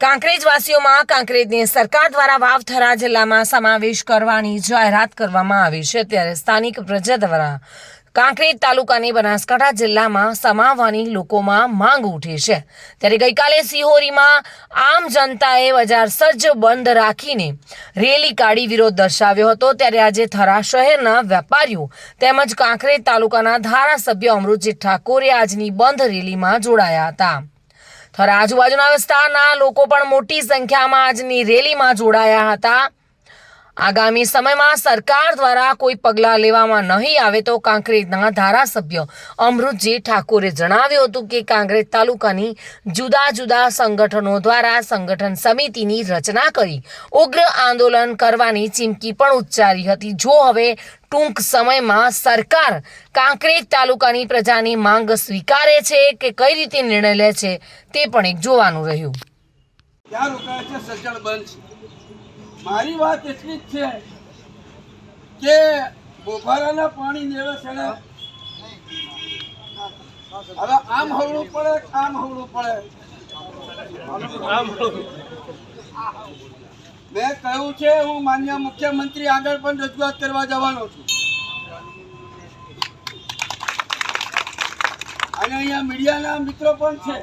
કાંકરેજવાસીઓમાં કાંકરેજને સરકાર દ્વારા વાવથરા જિલ્લામાં સમાવેશ કરવાની જાહેરાત કરવામાં આવી છે. ત્યારે સ્થાનિક પ્રજા દ્વારા કાંકરેજ તાલુકાની બનાસકાંઠા જિલ્લામાં સમાવવાની લોકોમાં માંગ ઉઠી છે. ત્યારે ગઈકાલે સિહોરીમાં આમ જનતાએ બજાર સજ્જ બંધ રાખીને રેલી કાઢી વિરોધ દર્શાવ્યો હતો. ત્યારે આજે થરા શહેરના વેપારીઓ તેમજ કાંકરેજ તાલુકાના ધારાસભ્ય અમૃતજી ઠાકોરે આજની બંધ રેલીમાં જોડાયા હતા. થરા આજુબાજુના વિસ્તારના લોકો પણ મોટી સંખ્યામાં આજની રેલીમાં જોડાયા હતા. આગામી સમયમાં સરકાર દ્વારા કોઈ પગલાં લેવામાં નહીં આવે તો કાંકરેજના ધારાસભ્ય અમૃતજી ઠાકોરે જણાવ્યું હતું કે કાંકરેજ તાલુકાની જુદા જુદા સંગઠનો દ્વારા સંગઠન સમિતિની રચના કરી ઉગ્ર આંદોલન કરવાની ચીમકી પણ ઉચ્ચારી હતી. જો હવે ટૂંક સમયમાં સરકાર કાંકરેજ તાલુકાની પ્રજાની માંગ સ્વીકારે છે કે કઈ રીતે નિર્ણય લે છે તે પણ એક જોવાનું રહ્યું. ત્યાં રોકાય છે? સજ્જડ બંધ મારી વાત એટલી જ છે કે બોભારાના પાણી નેવે હવે આમ હવળું પડે આમ હવળું પડે? મેં કહ્યું છે, હું માન્ય મુખ્યમંત્રી આગળ પણ રજૂઆત કરવા જવાનો છું. અને અહીંયા મીડિયાના મિત્રો પણ છે.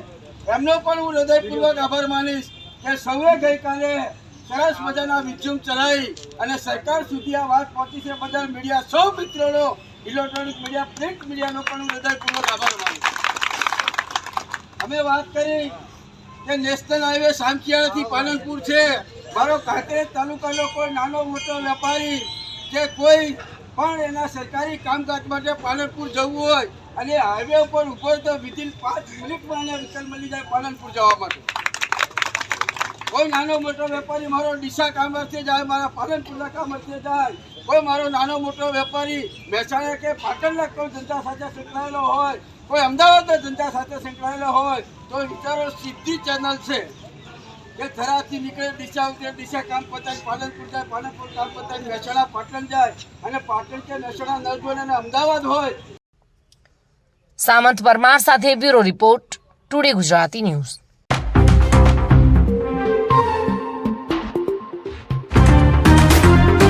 એમનો પણ હું હૃદયપૂર્વક આભાર માનીશ કે સૌએ ગઈકાલે સરસ મજાના વિઝ્યુમ ચલાવી અને સરકાર સુધી આ વાત પહોંચી છે બદલ મીડિયા, સૌ મિત્રોનો ઇલેક્ટ્રોનિક મીડિયા પ્રિન્ટ મીડિયાનો પણ હું હૃદયપૂર્વક આભાર માનીશ અમે વાત કરી કે નેશનલ હાઈવે સામખિયાળાથી પાલનપુર છે. મારો કાંકરેજ તાલુકાનો કોઈ નાનો મોટો વેપારી કે કોઈ પણ એના સરકારી કામકાજ માટે પાલનપુર જવું હોય અને હાઈવે ઉપર ઊભો તો વિધિન પાંચ મિનિટમાં એને વિકલ મળી જાય પાલનપુર જવા માટે. કોઈ નાનો મોટો વેપારી મારો ડીસા કામ જાય, મારા પાલનપુરના કામ અર્થે જાય, કોઈ મારો નાનો મોટો વેપારી મહેસાણા કે પાટણના કોઈ ધંધા સાથે સંકળાયેલો હોય, કોઈ અમદાવાદના ધંધા સાથે સંકળાયેલો હોય, તો વિચારો સીધી ચેનલ છે. કે થરાથી નીકળે ડીસા ઉતરે ડીસા કામ પતાવી પાલનપુર જાય, પાલનપુર કામ પતાવી મહેસાણા, પાટણ જાય અને પાટણ કે મહેસાણા ન જોડે અને અમદાવાદ હોય. સામંત પરમાર સાથે bureau report, today Gujarati news.